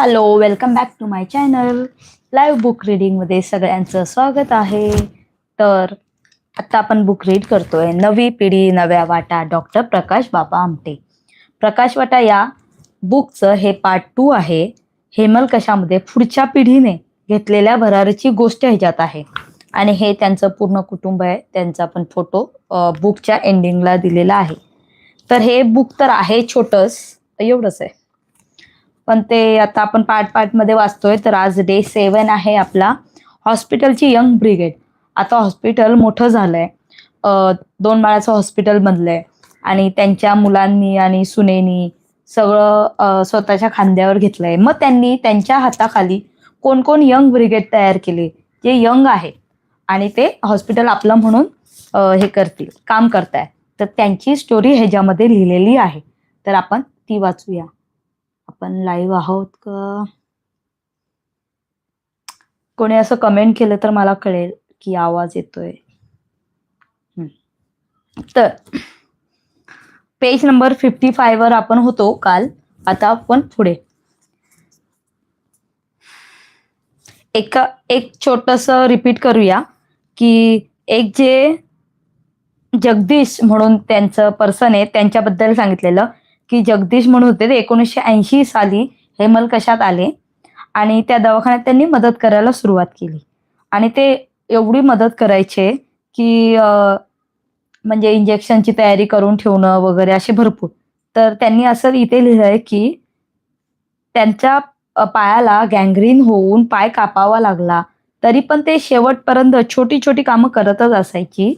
Hello welcome back to my channel live book रीडिंगमध्ये सगळ्यांचं स्वागत आहे. तर आत्ता आपण बुक रीड करतोय. नवी पिढी नव्या वाटा डॉक्टर प्रकाश बाबा आमटे. प्रकाश वाटा या बुकचं हे पार्ट टू आहे. हेमल कशामध्ये पुढच्या पिढीने घेतलेल्या भरारीची गोष्ट ह्याच्यात आहे. आणि हे त्यांचं पूर्ण कुटुंब आहे. त्यांचा पण फोटो बुकच्या एंडिंगला दिलेला आहे. तर हे बुक तर आहे छोटंच. एवढंच आहे. पण ते आता आपण पार्ट पार्टमध्ये वाचतोय तर आज डे सेवन आहे आपला. हॉस्पिटलची यंग ब्रिगेड आता हॉस्पिटल मोठं झालंय. दोन माळ्याचं हॉस्पिटल बनलंय. आणि त्यांच्या मुलांनी आणि सुनेनी सगळं स्वतःच्या खांद्यावर घेतलंय. मग त्यांनी त्यांच्या हाताखाली कोण कोण यंग ब्रिगेड तयार केले? जे यंग आहे आणि ते हॉस्पिटल आपलं म्हणून हे करतील काम करताय. तर त्यांची स्टोरी ह्याच्यामध्ये लिहिलेली आहे. तर आपण ती वाचूया. आपण लाईव्ह आहोत का? कोणी असं कमेंट केलं तर मला कळेल की आवाज येतोय. तर पेज नंबर फिफ्टी फाय वर आपण होतो काल. आता आपण पुढे. एक एक छोटस रिपीट करूया की एक जे जगदीश म्हणून त्यांचं पर्सन आहे त्यांच्याबद्दल सांगितलेलं. की जगदीश म्हणून होते ते एकोणीसशे ऐंशी साली हेमल कशात आले आणि त्या दवाखान्यात त्यांनी मदत करायला सुरुवात केली. आणि ते एवढी मदत करायचे की म्हणजे इंजेक्शनची तयारी करून ठेवणं वगैरे असे भरपूर. तर त्यांनी असं इथे लिहिलंय की त्यांच्या पायाला गँग्रीन होऊन पाय कापावा लागला तरी पण ते शेवटपर्यंत छोटी छोटी कामं करतच असायची.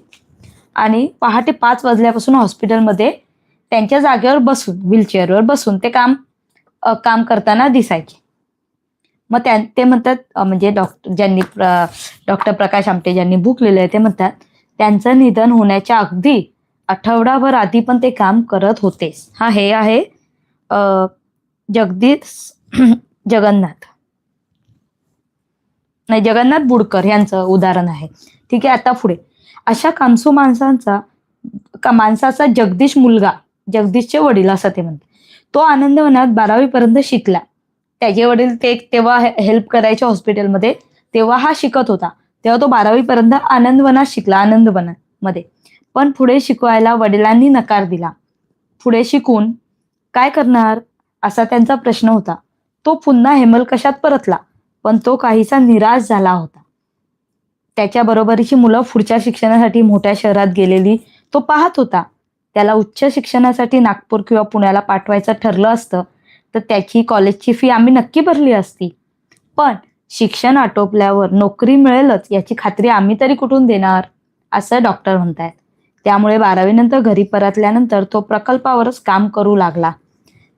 आणि पहाटे पाच वाजल्यापासून हॉस्पिटलमध्ये त्यांच्या जागेवर बसून व्हीलचेअरवर बसून ते काम अ, काम करताना दिसायचे. मग त्या ते म्हणतात अ, म्हणजे डॉक्टर ज्यांनी डॉक्टर प्रकाश आमटे ज्यांनी बुक लिहिले ते म्हणतात त्यांचं निधन होण्याच्या अगदी आठवडाभर आधी पण ते काम करत होते. हा हे आहे अ, जगदीश जगन्नाथ. नाही जगन्नाथ बुडकर यांचं उदाहरण आहे. ठीक आहे आता पुढे. अशा कामसू माणसांचा का माणसाचा जगदीश मुलगा जगदीशचे वडील असं ते म्हणते. तो आनंदवनात बारावी पर्यंत शिकला. त्याचे वडील ते तेव्हा हेल्प करायचे हॉस्पिटलमध्ये तेव्हा हा शिकत होता. तेव्हा तो बारावी पर्यंत आनंदवनात शिकला आनंदवनात मध्ये पण पुढे शिकवायला वडिलांनी नकार दिला. पुढे शिकून काय करणार? असा त्यांचा प्रश्न होता. तो पुन्हा हेमलकशात परतला? पण तो काहीसा निराश झाला होता. त्याच्या बरोबरीची मुलं पुढच्या शिक्षणासाठी मोठ्या शहरात गेलेली तो पाहत होता. त्याला उच्च शिक्षणासाठी नागपूर किंवा पुण्याला पाठवायचं ठरलं असतं तर त्याची कॉलेजची फी आम्ही नक्की भरली असती. पण शिक्षण आटोपल्यावर नोकरी मिळेलच याची खात्री आम्ही तरी कुठून देणार? असं डॉक्टर म्हणतायत. त्यामुळे बारावीनंतर घरी परतल्यानंतर तो प्रकल्पावरच काम करू लागला.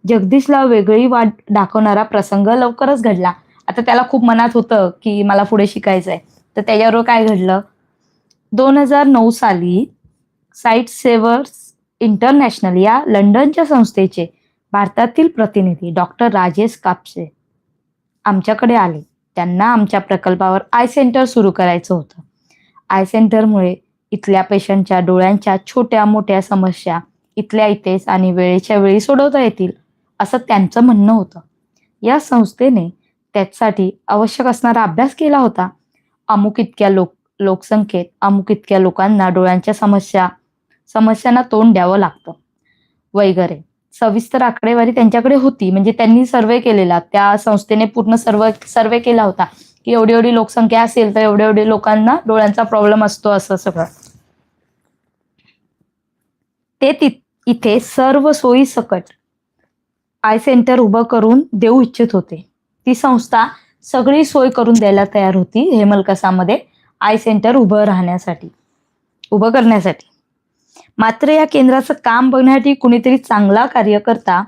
जगदीशला वेगळी वाट दाखवणारा प्रसंग लवकरच घडला. आता त्याला खूप मनात होतं की मला पुढे शिकायचंय. तर त्याच्याबरोबर काय घडलं? दोन हजार नऊ साली साईट सेवर्स इंटरनॅशनल या लंडनच्या संस्थेचे भारतातील प्रतिनिधी डॉक्टर राजेश कापसे आमच्याकडे आले. त्यांना आमच्या प्रकल्पावर आय सेंटर सुरू करायचं होतं. आय सेंटरमुळे इथल्या पेशंटच्या डोळ्यांच्या छोट्या मोठ्या समस्या इथल्या इथेच आणि वेळेच्या वेळी सोडवता येतील असं त्यांचं म्हणणं होतं. या संस्थेने त्यासाठी आवश्यक असणारा अभ्यास केला होता. अमुक इतक्या लोक लोकसंख्येत अमुक इतक्या लोकांना डोळ्यांच्या समस्या समस्यांना तोंड द्यावं लागतं. वगैरे. सविस्तर आकडेवारी त्यांच्याकडे होती. म्हणजे त्यांनी सर्वे केलेला. त्या संस्थेने पूर्ण सर्व सर्वे केला होता. की एवढी एवढी लोकसंख्या असेल तर एवढे एवढे लोकांना डोळ्यांचा प्रॉब्लेम असतो असं सगळं. ते इथे सर्व सोयी सकट आय सेंटर उभं करून देऊ इच्छित होते. ती संस्था सगळी सोय करून द्यायला तयार होती हेमलकसामध्ये आय सेंटर उभं राहण्यासाठी उभं करण्यासाठी. मात्र या केंद्राचं काम बघण्यासाठी कुणीतरी चांगला कार्यकर्ता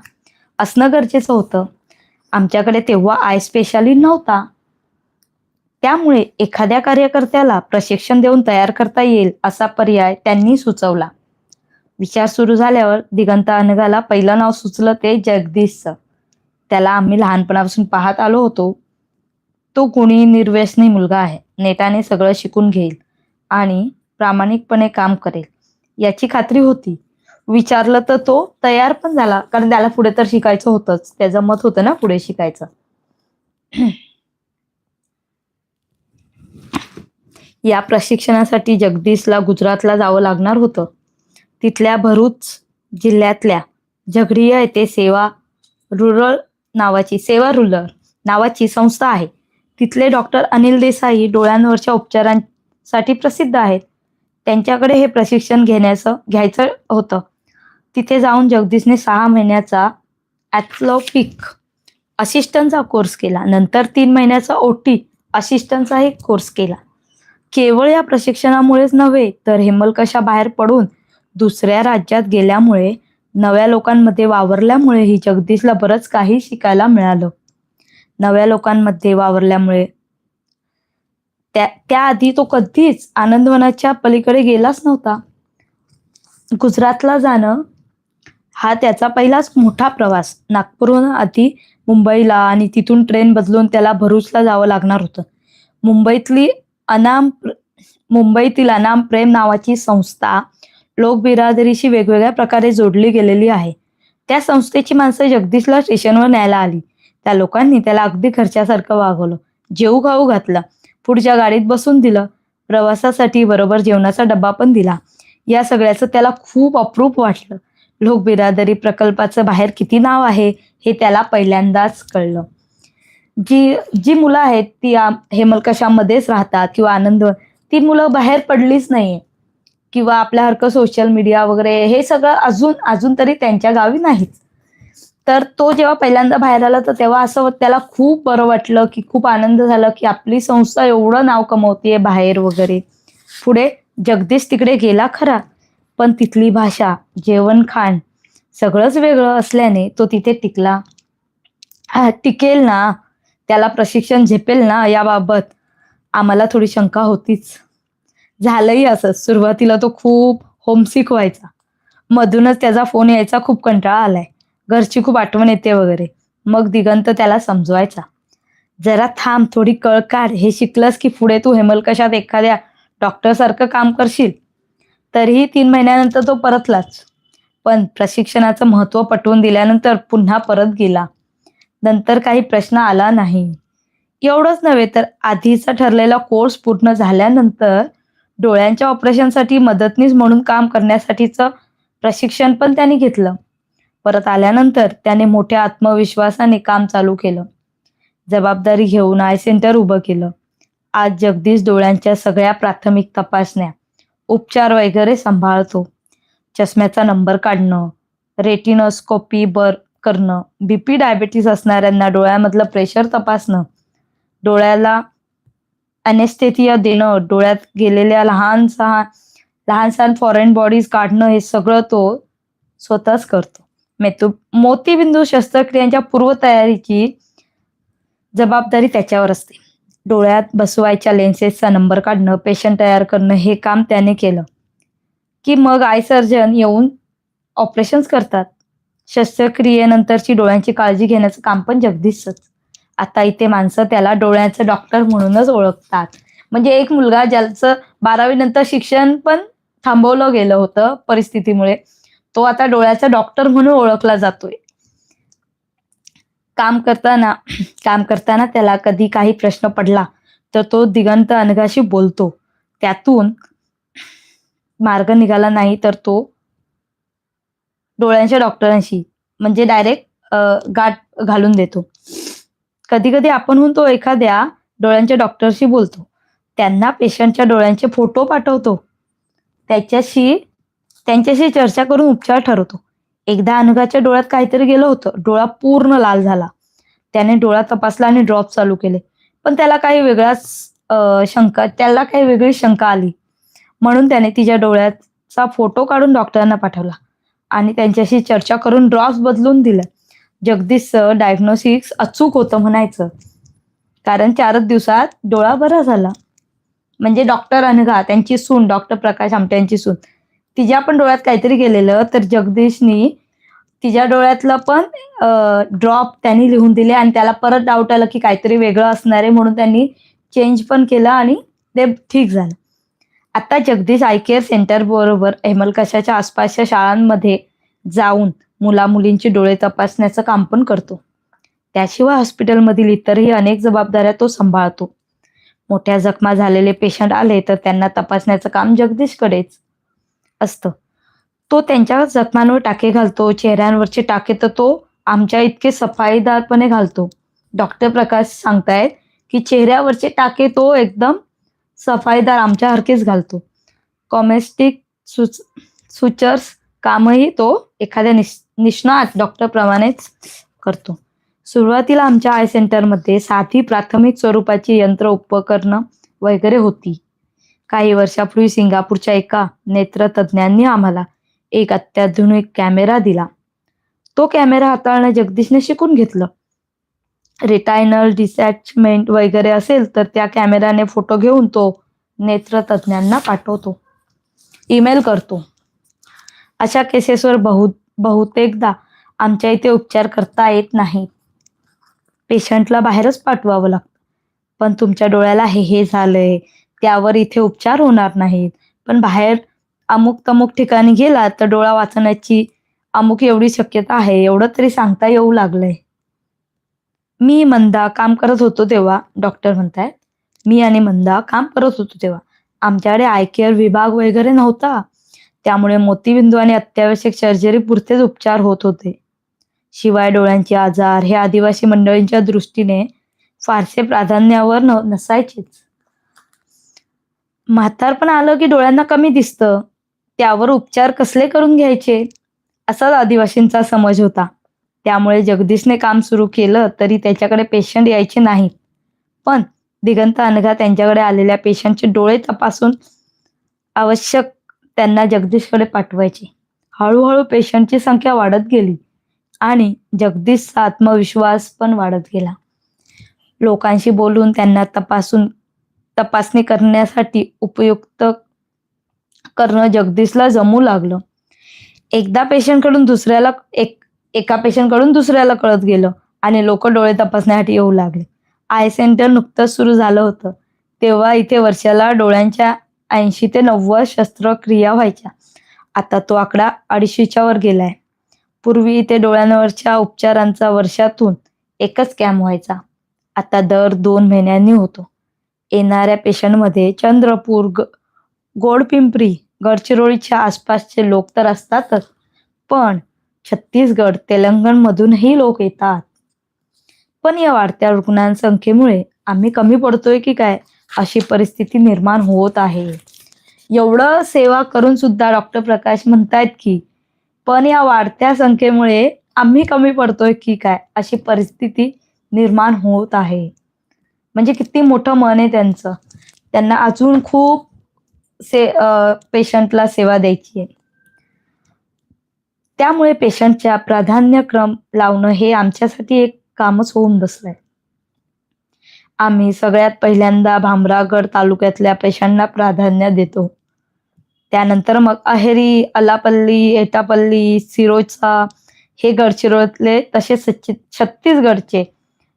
असणं गरजेचं होतं. आमच्याकडे तेव्हा आय स्पेशाली नव्हता. त्यामुळे एखाद्या कार्यकर्त्याला प्रशिक्षण देऊन तयार करता येईल असा पर्याय त्यांनी सुचवला. विचार सुरू झाल्यावर दिगंत अनगाला पहिलं नाव सुचलं ते जगदीशचं. त्याला आम्ही लहानपणापासून पाहत आलो होतो. तो गुणी निर्व्यसनी मुलगा आहे. नेटाने सगळं शिकून घेईल आणि प्रामाणिकपणे काम करेल. याची खात्री होती. विचारलं तर तो तयार पण झाला कारण त्याला पुढे तर शिकायचं होतंच. त्याचं मत होतं ना पुढे शिकायचं. या प्रशिक्षणासाठी जगदीशला गुजरातला जावं लागणार होतं. तिथल्या भरूच जिल्ह्यातल्या झगडिया येथे सेवा रुरल नावाची सेवा रुरल नावाची संस्था आहे. तिथले डॉक्टर अनिल देसाई डोळ्यांवरच्या उपचारांसाठी प्रसिद्ध आहेत. त्यांच्याकडे हे प्रशिक्षण घेण्याचं घ्यायचं होतं. तिथे जाऊन जगदीशने सहा महिन्याचा ॲथलोपिक असिस्टंटचा कोर्स केला. नंतर तीन महिन्याचा ओटी असिस्टंटचाही कोर्स केला. केवळ या प्रशिक्षणामुळेच नव्हे तर हेमलकशा बाहेर पडून दुसऱ्या राज्यात गेल्यामुळे नव्या लोकांमध्ये वावरल्यामुळेही जगदीशला बरंच काही शिकायला मिळालं. नव्या लोकांमध्ये वावरल्यामुळे त्या त्याआधी तो कधीच आनंदवनाच्या पलीकडे गेलाच नव्हता. गुजरातला जाणं हा त्याचा पहिलाच मोठा प्रवास. नागपूरहून आधी मुंबईला आणि तिथून ट्रेन बदलून त्याला भरूचला जावं लागणार होतं. मुंबईतली अनाम मुंबईतील अनाम प्रेम नावाची संस्था लोक बिरादरीशी वेगवेगळ्या प्रकारे जोडली गेलेली आहे. त्या संस्थेची माणसं जगदीशला स्टेशनवर न्यायला आली. त्या लोकांनी त्याला अगदी घरच्यासारखं वागवलं. जेऊ खाऊ घातलं. पुढच्या गाडीत बसून दिलं. प्रवासासाठी बरोबर जेवणाचा डब्बा पण दिला. या सगळ्याचं त्याला खूप अप्रूप वाटलं. लोक बिरादरी प्रकल्पाचं बाहेर किती नाव आहे हे त्याला पहिल्यांदाच कळलं. जी जी मुलं आहेत ती हेमलकशामध्येच राहतात किंवा आनंद ती मुलं बाहेर पडलीच नाही किंवा आपल्यासारखं सोशल मीडिया वगैरे हे सगळं अजून अजून तरी त्यांच्या गावी नाहीच तर तो जेव्हा पहिल्यांदा बाहेर आला तर तेव्हा असं त्याला खूप बरं वाटलं की खूप आनंद झाला की आपली संस्था एवढं नाव कमवतीये बाहेर वगैरे. पुढे जगदीश तिकडे गेला खरा पण तिथली भाषा जेवण खाण सगळंच वेगळं असल्याने तो तिथे टिकला. टिकेल ना त्याला प्रशिक्षण झेपेल ना याबाबत आम्हाला थोडी शंका होतीच. झालंही असं सुरुवातीला तो खूप होमसिक व्हायचा. मधूनच त्याचा फोन यायचा खूप कंटाळा आलाय. घरची खूप आठवण येते वगैरे. मग दिगंत त्याला समजवायचा. जरा थांब थोडी कळ काढ. हे शिकलंस की पुढे तू हेमलकशात एखाद्या डॉक्टरसारखं काम करशील? तरीही तीन महिन्यानंतर तो परतलाच. पण प्रशिक्षणाचं महत्त्व पटवून दिल्यानंतर पुन्हा परत गेला. नंतर काही प्रश्न आला नाही. एवढंच नव्हे तर आधीचा ठरलेला कोर्स पूर्ण झाल्यानंतर डोळ्यांच्या ऑपरेशनसाठी मदतनीस म्हणून काम करण्यासाठीचं प्रशिक्षण पण त्याने घेतलं. परत आल्यानंतर त्याने मोठ्या आत्मविश्वासाने काम चालू केलं. जबाबदारी घेऊन आय सेंटर उभं केलं. आज जगदीश डोळ्यांच्या सगळ्या प्राथमिक तपासण्या उपचार वगैरे सांभाळतो. चष्म्याचा नंबर काढणं रेटिनोस्कोपी बर करणं बीपी डायबिटीस असणाऱ्यांना डोळ्यामधलं प्रेशर तपासणं डोळ्याला अनेस्थेथिया देणं डोळ्यात गेलेल्या लहान सहा लहान सहान फॉरेन बॉडीज काढणं हे सगळं तो स्वतःच करतो. मेतू. मोतीबिंदू शस्त्रक्रियांच्या पूर्वतयारीची जबाबदारी त्याच्यावर असते. डोळ्यात बसवायच्या लेन्सेसचा नंबर काढणं पेशंट तयार करणं हे काम त्याने केलं. की मग आय सर्जन येऊन ऑपरेशन्स करतात. शस्त्रक्रियेनंतरची डोळ्यांची काळजी घेण्याचं काम पण जगदीशच. आता इथे माणसं त्याला डोळ्याचं डॉक्टर म्हणूनच ओळखतात. म्हणजे एक मुलगा ज्याचं बारावी नंतर शिक्षण पण थांबवलं गेलं होतं परिस्थितीमुळे. तो आता डोळ्याचा डॉक्टर म्हणून ओळखला जातोय. काम करताना काम करताना त्याला कधी काही प्रश्न पडला तर तो दिगंत अनघाशी बोलतो. त्यातून मार्ग निघाला नाही तर तो डोळ्यांच्या डॉक्टरांशी म्हणजे डायरेक्ट गाठ घालून देतो. कधी कधी आपणहून तो एखाद्या डोळ्यांच्या डॉक्टरशी बोलतो. त्यांना पेशंटच्या डोळ्यांचे फोटो पाठवतो. त्याच्याशी त्यांच्याशी चर्चा करून उपचार ठरवतो. एकदा अनुगाच्या डोळ्यात काहीतरी गेलं होतं. डोळा पूर्ण लाल झाला. त्याने डोळा तपासला आणि ड्रॉप चालू केले. पण त्याला काही वेगळाच शंका त्याला काही वेगळी शंका आली. म्हणून त्याने तिच्या डोळ्याचा फोटो काढून डॉक्टरांना पाठवला आणि त्यांच्याशी चर्चा करून ड्रॉप्स बदलून दिला. जगदीश सर डायग्नोसिस अचूक होतं म्हणायचं. कारण चारच दिवसात डोळा बरा झाला. म्हणजे डॉक्टर अनघा त्यांची सून डॉक्टर प्रकाश आमटे यांची सून. तिच्या पण डोळ्यात काहीतरी गेलेलं तर जगदीशनी तिच्या डोळ्यातलं पण ड्रॉप त्यांनी लिहून दिले आणि त्याला परत डाऊट आलं की काहीतरी वेगळं असणार आहे म्हणून त्यांनी चेंज पण केलं आणि ते ठीक झालं. आता जगदीश आय केअर सेंटर बरोबर हेमलकशाच्या आसपासच्या शाळांमध्ये जाऊन मुला मुलींची डोळे तपासण्याचं काम पण करतो. त्याशिवाय हॉस्पिटलमधील इतरही अनेक जबाबदाऱ्या तो सांभाळतो. मोठ्या जखमा झालेले पेशंट आले तर त्यांना तपासण्याचं काम जगदीशकडेच. असतं. तो त्यांच्या जखमांवर टाके घालतो चेहऱ्यांवरचे टाके तर तो आमच्या इतके सफाईदारपणे घालतो. डॉक्टर प्रकाश सांगतायत की चेहऱ्यावरचे टाके तो एकदम सफाईदार आमच्यासारखेच घालतो. कॉमेस्टिक सुच सुचर्स कामही तो एखाद्या निष निष्णात डॉक्टरप्रमाणेच करतो. सुरुवातीला आमच्या आय सेंटरमध्ये साधी प्राथमिक स्वरूपाची यंत्र उपकरणं वगैरे होती. काही वर्षापूर्वी सिंगापूरच्या एका नेत्रतज्ञांनी आम्हाला एक अत्याधुनिक कॅमेरा दिला. तो कॅमेरा हाताळणं जगदीशने शिकून घेतलं. रिटायनल डिसॅचमेंट वगैरे असेल तर त्या कॅमेऱ्याने फोटो घेऊन तो नेत्रतज्ञांना पाठवतो. ईमेल करतो. अशा केसेसवर बहु बहुतेकदा आमच्या इथे उपचार करता येत नाही. पेशंटला बाहेरच पाठवावं लागतं. पण तुमच्या डोळ्याला हे हे झालंय. त्यावर इथे उपचार होणार नाहीत. पण बाहेर अमुक तमुक ठिकाणी गेला तर डोळा वाचण्याची अमुक एवढी शक्यता आहे एवढं तरी सांगता येऊ लागलंय. मी मंदा काम करत होतो तेव्हा डॉक्टर म्हणतायत मी आणि मंदा काम करत होतो तेव्हा. आमच्याकडे आय केअर विभाग वगैरे नव्हता. त्यामुळे मोतीबिंदू आणि अत्यावश्यक सर्जरी पुरतेच उपचार होत होते. शिवाय डोळ्यांचे आजार हे आदिवासी मंडळींच्या दृष्टीने फारसे प्राधान्यावर न नसायचेच. म्हातारपण आलं की डोळ्यांना कमी दिसतं. त्यावर उपचार कसले करून घ्यायचे? असाच आदिवासींचा समज होता. त्यामुळे जगदीशने काम सुरू केलं तरी त्याच्याकडे पेशंट यायचे नाहीत. पण दिगंत अनघा त्यांच्याकडे आलेल्या पेशंटचे डोळे तपासून आवश्यक त्यांना जगदीशकडे पाठवायचे. हळूहळू पेशंटची संख्या वाढत गेली आणि जगदीशचा आत्मविश्वास पण वाढत गेला. लोकांशी बोलून त्यांना तपासून तपासणी करण्यासाठी उपयुक्त करणं जगदीशला जमू लागलं. एकदा पेशंटकडून दुसऱ्याला एक एका पेशंटकडून दुसऱ्याला कळत गेलं आणि लोक डोळे तपासण्यासाठी येऊ लागले. आय सेंटर नुकतंच सुरू झालं होतं. तेव्हा इथे वर्षाला डोळ्यांच्या ऐंशी ते नव्वद शस्त्रक्रिया व्हायच्या. आता तो आकडा अडीचशेच्या वर गेलाय. पूर्वी इथे डोळ्यांवरच्या उपचारांचा वर्षातून एकच कॅम्प व्हायचा. आता दर दोन महिन्यांनी होतो. येणाऱ्या पेशंटमध्ये चंद्रपूर ग गोडपिंपरी गडचिरोलीच्या आसपासचे लोक तर असतातच पण छत्तीसगड तेलंगणमधूनही लोक येतात. पण या वाढत्या रुग्णांसंख्येमुळे आम्ही कमी पडतोय की काय अशी परिस्थिती निर्माण होत आहे. एवढं सेवा करून सुद्धा डॉक्टर प्रकाश म्हणतायत की पण या वाढत्या संख्येमुळे आम्ही कमी पडतोय की काय अशी परिस्थिती निर्माण होत आहे. म्हणजे किती मोठं मन आहे त्यांचं. त्यांना अजून खूप से पेशंटला सेवा द्यायची आहे. त्यामुळे पेशंटच्या प्राधान्यक्रम लावणं हे आमच्यासाठी एक कामच होऊन बसलंय. आम्ही सगळ्यात पहिल्यांदा भामरागड तालुक्यातल्या पेशंटना प्राधान्य देतो. त्यानंतर मग अहेरी अलापल्ली एटापल्ली सिरोचा हे गडचिरोलीतले तसेच छत्तीसगडचे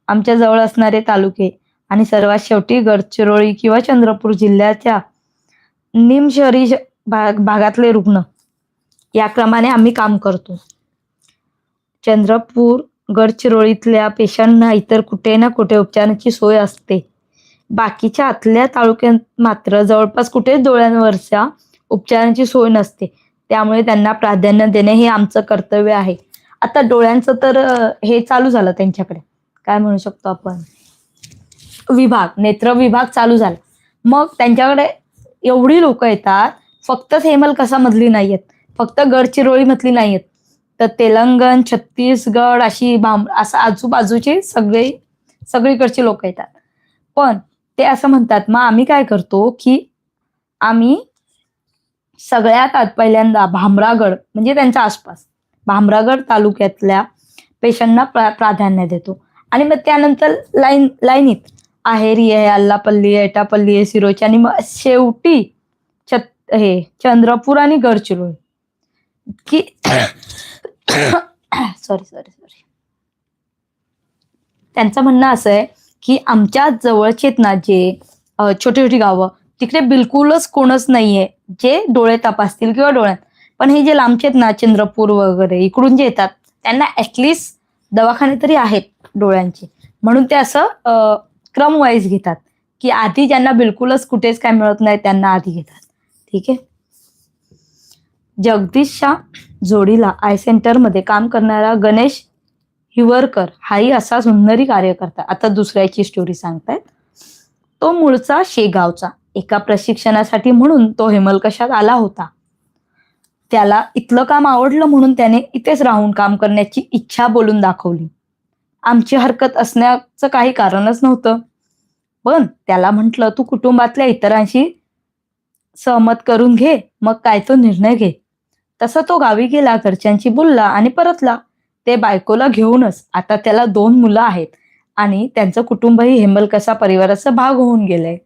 आमच्या जवळ असणारे तालुके आणि सर्वात शेवटी गडचिरोली किंवा चंद्रपूर जिल्ह्याच्या निमशहरी भाग भागातले रुग्ण. या क्रमाने आम्ही काम करतो. चंद्रपूर गडचिरोलीतल्या पेशंटना इतर कुठे ना कुठे उपचाराची सोय असते. बाकीच्या आतल्या तालुक्यात मात्र जवळपास कुठेच डोळ्यांवरच्या उपचारांची सोय नसते. त्यामुळे त्यांना प्राधान्य देणे हे आमचं कर्तव्य आहे. आता डोळ्यांचं तर हे चालू झालं त्यांच्याकडे. काय म्हणू शकतो आपण? विभाग नेत्र विभाग चालू झाला. मग त्यांच्याकडे एवढी लोक येतात फक्त हेमल कसा मधली नाही आहेत फक्त गडचिरोली मधली नाही आहेत तर तेलंगण छत्तीसगड अशी बाम असं आजूबाजूची सगळे सगळीकडची लोक येतात. पण ते असं म्हणतात मग आम्ही काय करतो की आम्ही सगळ्यात आत पहिल्यांदा भामरागड म्हणजे त्यांच्या आसपास भामरागड तालुक्यातल्या पेशंटना प्रा प्राधान्य देतो. आणि मग त्यानंतर लाईन लाईनीत आहेरी आहे अल्लापल्ली आहे एटापल्ली आहे सिरोची आणि मग शेवटी छत हे चंद्रपूर आणि गडचिरोली. की सॉरी सॉरी सॉरी त्यांचं म्हणणं असं आहे की आमच्या जवळचे आहेत ना जे छोटी छोटी गावं तिकडे बिलकुलच कोणच नाहीये जे डोळे तपासतील किंवा डोळ्यात. पण हे जे लांबचे आहेत ना चंद्रपूर वगैरे इकडून जे येतात त्यांना ऍटलिस्ट दवाखाने तरी आहेत डोळ्यांचे. म्हणून ते असं क्रम वाईज घेतात. की आधी ज्यांना बिलकुलच कुठेच काय मिळत नाही त्यांना आधी घेतात. ठीक आहे? जगदीशच्या जोडीला आय सेंटरमध्ये काम करणारा गणेश हिवरकर हाही असा सुंदरी कार्यकर्ता. आता दुसऱ्याची स्टोरी सांगतायत. तो मूळचा शेगावचा. एका प्रशिक्षणासाठी म्हणून तो हेमलकशात आला होता. त्याला इथलं काम आवडलं म्हणून त्याने इथेच राहून काम करण्याची इच्छा बोलून दाखवली. आमची हरकत असण्याचं काही कारणच नव्हतं. पण त्याला म्हटलं तू कुटुंबातल्या इतरांशी सहमत करून घे मग काय तो निर्णय घे. तसा तो गावी गेला घरच्यांशी बोलला आणि परतला. ते बायकोला घेऊनच आता त्याला दोन मुलं आहेत आणि त्यांचं कुटुंबही हेमलकसा परिवाराचा भाग होऊन गेलंय.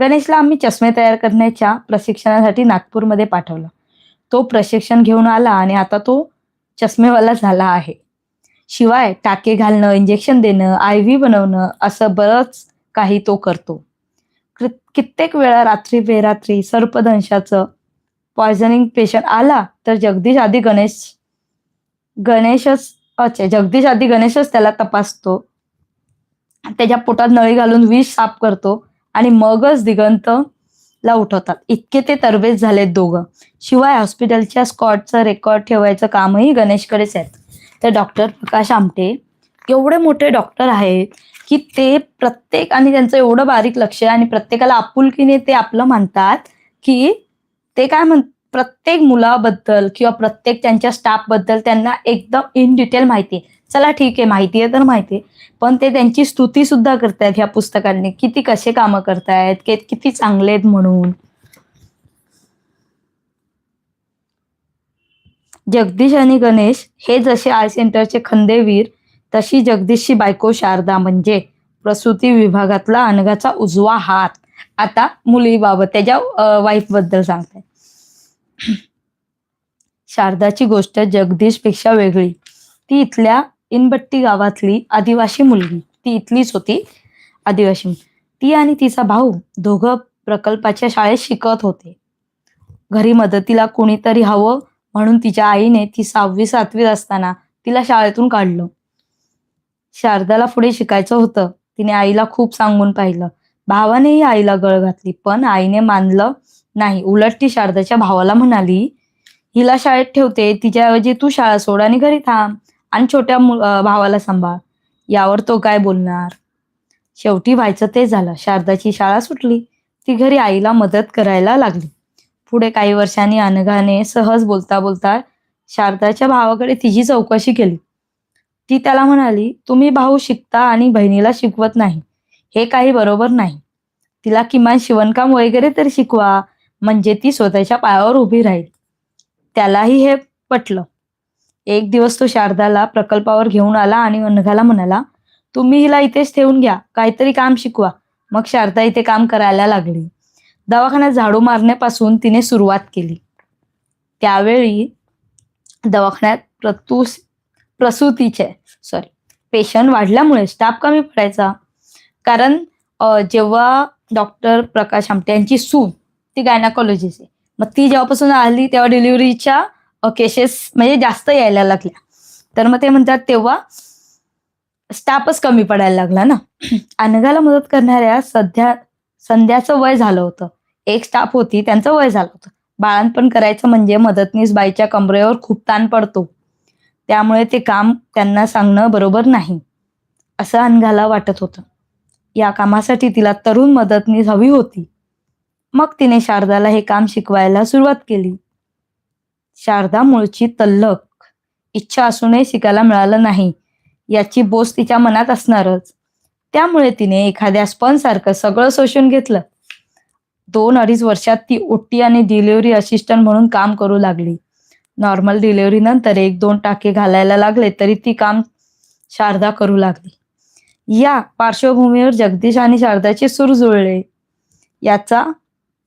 गणेशला आम्ही चष्मे तयार करण्याच्या प्रशिक्षणासाठी नागपूरमध्ये पाठवलं. तो प्रशिक्षण घेऊन आला आणि आता तो चष्मेवाला झाला आहे. शिवाय टाके घालणं इंजेक्शन देणं आय व्ही बनवणं असं बरंच काही तो करतो. कित्येक वेळा रात्री बेरात्री सर्पदंशाचं पॉयझनिंग पेशंट आला तर जगदीश आधी गणेश गणेशच अच्छा जगदीश आधी गणेशच त्याला तपासतो. त्याच्या पोटात नळी घालून विष साफ करतो आणि मगच दिगंत ला उठवतात. इतके ते तरबेज झालेत दोघं. शिवाय हॉस्पिटलच्या स्कॉटचं रेकॉर्ड ठेवायचं कामही गणेशकडेच आहेत. तर डॉक्टर प्रकाश आमटे एवढे मोठे डॉक्टर आहेत की ते प्रत्येक आणि त्यांचं एवढं बारीक लक्ष आहे आणि प्रत्येकाला आपुलकीने ते आपलं म्हणतात की ते काय म्हण प्रत्येक मुलाबद्दल किंवा प्रत्येक त्यांच्या स्टाफबद्दल त्यांना एकदम इन डिटेल माहिती आहे. चला ठीक आहे माहिती आहे तर माहिती आहे. पण ते त्यांची स्तुती सुद्धा करतायत ह्या पुस्तकांनी. किती कसे कामं करतायत किती चांगले आहेत म्हणून. जगदीश आणि गणेश हे जसे आय सेंटरचे खंदेवीर तशी जगदीशची बायको शारदा म्हणजे. प्रसूती विभागातला अनघाचा उजवा हात. आता मुलीबाबत त्याच्या वाईफबद्दल सांगताय शारदाची गोष्ट जगदीशपेक्षा वेगळी. ती इथल्या इनबट्टी गावातली आदिवासी मुलगी. ती इथलीच होती. आदिवासी ती आणि तिचा भाऊ दोघं प्रकल्पाच्या शाळेत शिकत होते. घरी मदतीला कोणीतरी हवं म्हणून तिच्या आईने ती सहावी सातवीत असताना तिला शाळेतून काढलं. शारदाला पुढे शिकायचं होतं. तिने आईला खूप सांगून पाहिलं. भावानेही आईला गळ घातली पण आईने मानलं नाही. उलट ती शारदाच्या भावाला म्हणाली हिला शाळेत ठेवते. तिच्याऐवजी तू शाळा सोड आणि घरी थांब आणि छोट्या भावाला सांभाळ. यावर तो काय बोलणार? शेवटी व्हायचं ते झालं. शारदाची शाळा सुटली. ती घरी आईला मदत करायला लागली. पुढे काही वर्षांनी अनघाने सहज बोलता बोलता शारदाच्या भावाकडे तिची चौकशी केली. ती त्याला म्हणाली तुम्ही भाऊ शिकता आणि बहिणीला शिकवत नाही. हे काही बरोबर नाही. तिला किमान शिवणकाम वगैरे तरी शिकवा. म्हणजे ती स्वतःच्या पायावर उभी राहील. त्यालाही हे पटलं. एक दिवस तो शारदाला प्रकल्पावर घेऊन आला आणि अनघाला म्हणाला तुम्ही हिला इथेच ठेवून घ्या. काहीतरी काम शिकवा. मग शारदा इथे काम करायला लागली. दवाखान्यात झाडू मारण्यापासून तिने सुरुवात केली. त्यावेळी दवाखान्यात प्रतू प्रसूतीचे सॉरी पेशंट वाढल्यामुळे स्टाफ कमी पडायचा. कारण जेव्हा डॉक्टर प्रकाश आमटे यांची सून ती गायनाकॉलॉजिस्ट आहे. मग ती जेव्हापासून आली तेव्हा डिलिव्हरीच्या केसेस म्हणजे जास्त यायला लागल्या. तर मग ते म्हणतात तेव्हा स्टाफच कमी पडायला लागला ना. अनघाला मदत करणाऱ्या सध्या संध्याचं वय झालं होतं. एक स्टाफ होती त्यांचं वय झालं होतं. बाळंतपण करायचं म्हणजे मदतनीस बाईच्या कमरेवर खूप ताण पडतो. त्यामुळे ते काम त्यांना सांगणं बरोबर नाही असं अनघाला वाटत होतं. या कामासाठी तिला तरुण मदतनीस हवी होती. मग तिने शारदाला हे काम शिकवायला सुरुवात केली. शारदा मूळची तल्लक इच्छा असूनही शिकायला मिळालं नाही याची बोस तिच्या मनात असणारच. त्यामुळे तिने एखाद्या स्पन सारखं सगळं शोषून घेतलं. दोन अडीच वर्षात ती ओटी आणि डिलिव्हरी असिस्टंट म्हणून काम करू लागली. नॉर्मल डिलिव्हरी नंतर एक दोन टाके घालायला लागले तरी ती काम शारदा करू लागली. या पार्श्वभूमीवर जगदीश आणि शारदाचे सूर जुळले. याचा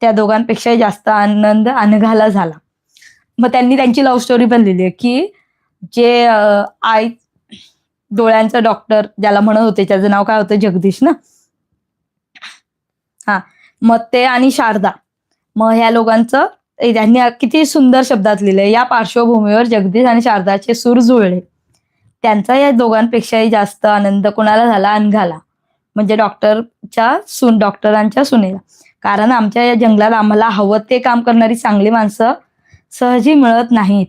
त्या दोघांपेक्षा जास्त आनंद अनघाला झाला. मग त्यांनी त्यांची लव्ह स्टोरी पण लिहिली आहे की जे आई डोळ्यांचा डॉक्टर ज्याला म्हणत होते त्याचं नाव काय होतं? जगदीश ना? हा. मग ते आणि शारदा. मग ह्या लोकांचं त्यांनी किती सुंदर शब्दात लिहिलंय. या पार्श्वभूमीवर जगदीश आणि शारदाचे सूर जुळले. त्यांचा या दोघांपेक्षाही जास्त आनंद कोणाला झाला अनघाला म्हणजे डॉक्टरच्या सुन डॉक्टरांच्या सुनेला. कारण आमच्या या जंगलात आम्हाला हवं ते काम करणारी चांगली माणसं सहजी मिळत नाहीत.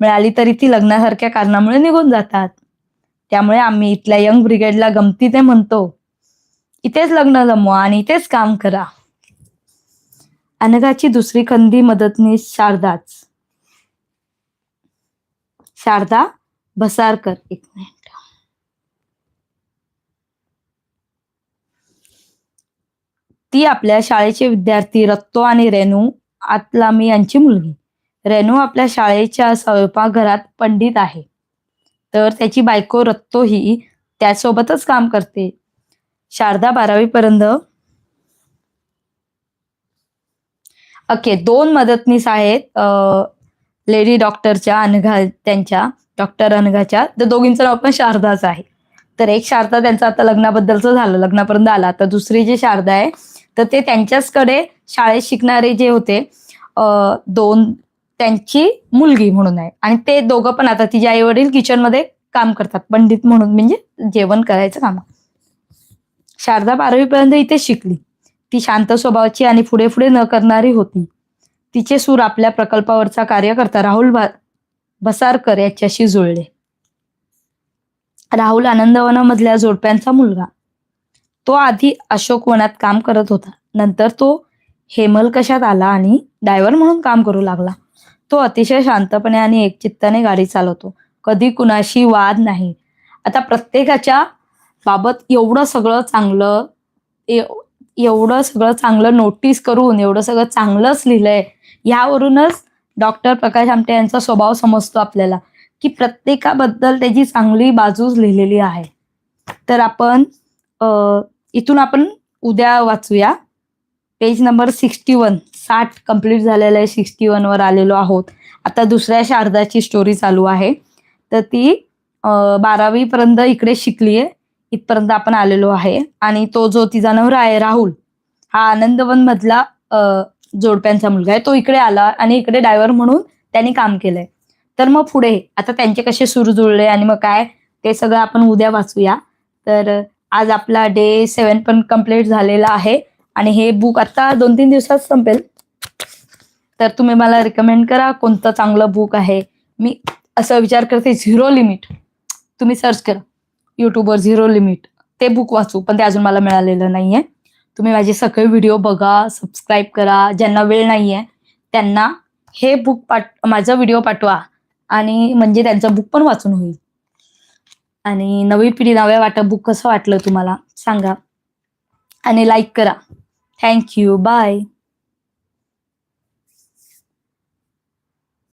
मिळाली तरी ती लग्नासारख्या कारणामुळे निघून जातात. त्यामुळे आम्ही इथल्या यंग ब्रिगेडला गमती ते म्हणतो इथेच लग्न जमवा आणि इथेच काम करा. अनघाची दुसरी कंदी मदतनीस शारदाच. शारदा भसारकर एक मिनिट. ती आपल्या शाळेचे विद्यार्थी रत्तो आणि रेणू आतलामी यांची मुलगी. रेणू आपल्या शाळेच्या स्वयंपाकघरात पंडित आहे. तर त्याची बायको रत्तो ही त्यासोबतच काम करते. शारदा बारावी ओके दोन मदतनीस आहेत लेडी डॉक्टरच्या अनघा त्यांच्या डॉक्टर अनघाच्या. तर दोघींचं नाव पण शारदाच आहे. तर एक शारदा त्यांचं आता लग्नाबद्दलचं झालं लग्नापर्यंत आला. तर दुसरी जी शारदा आहे तर ते त्यांच्याचकडे शाळेत शिकणारे जे होते दोन त्यांची मुलगी म्हणून आहे. आणि ते दोघं पण आता तिचे आई वडील किचनमध्ये काम करतात पंडित म्हणून. म्हणजे जेवण करायचं काम. शारदा बारावी पर्यंत इथे शिकली. ती शांत स्वभावाची आणि पुढे पुढे न करणारी होती. तिचे सूर आपल्या प्रकल्पावरचा कार्यकर्ता राहुल भसारकर याच्याशी जुळले. राहुल आनंदवनामधल्या जोडप्यांचा मुलगा. तो आधी अशोकवनात काम करत होता. नंतर तो हेमलकशात आला आणि ड्रायव्हर म्हणून काम करू लागला. तो अतिशय शांतपणे आणि एकचित्ताने गाडी चालवतो. कधी कुणाशी वाद नाही. आता प्रत्येकाच्या बाबत एवढं सगळं चांगलं एवढं सगळं चांगलं नोटीस करून एवढं सगळं चांगलंच लिहिलंय यावरूनच डॉक्टर प्रकाश आमटे यांचा स्वभाव समजतो आपल्याला की प्रत्येकाबद्दल त्याची चांगली बाजूच लिहिलेली आहे. तर आपण इथून आपण उद्या वाचूया. पेज नंबर सिक्स्टी वन साठ कंप्लीट झालेलं आहे सिक्स्टी वनवर आलेलो आहोत. आता दुसऱ्या शारदाची स्टोरी चालू आहे. तर ती बारावीपर्यंत इकडे शिकली आहे इथपर्यंत आपण आलेलो आहे. आणि तो जो तिचा नवरा आहे राहुल हा आनंदवन मधला जोडप्यांचा मुलगा आहे. तो इकडे आला आणि इकडे ड्रायव्हर म्हणून त्यांनी काम केलंय. तर मग पुढे आता त्यांचे कसे सुरू जुळले आणि मग काय ते सगळं आपण उद्या वाचूया. तर आज आपला डे सेवन पण कंप्लीट झालेला आहे. आणि हे बुक आता दोन तीन दिवसात संपेल. तर तुम्ही मला रिकमेंड करा कोणतं चांगलं बुक आहे. मी असं विचार करते झिरो लिमिट. तुम्ही सर्च करा. युट्यूबवर झिरो लिमिट ते बुक वाचू पण ते अजून मला मिळालेलं नाहीये. तुम्ही माझे सगळे व्हिडिओ बघा सबस्क्राईब करा. ज्यांना वेळ नाहीये त्यांना हे बुक पाठ माझा व्हिडिओ पाठवा. आणि म्हणजे त्यांचं बुक पण वाचून होईल. आणि नवी पिढी नव्या वाटा बुक कसं वाटलं तुम्हाला सांगा. आणि लाईक करा. Thank you bye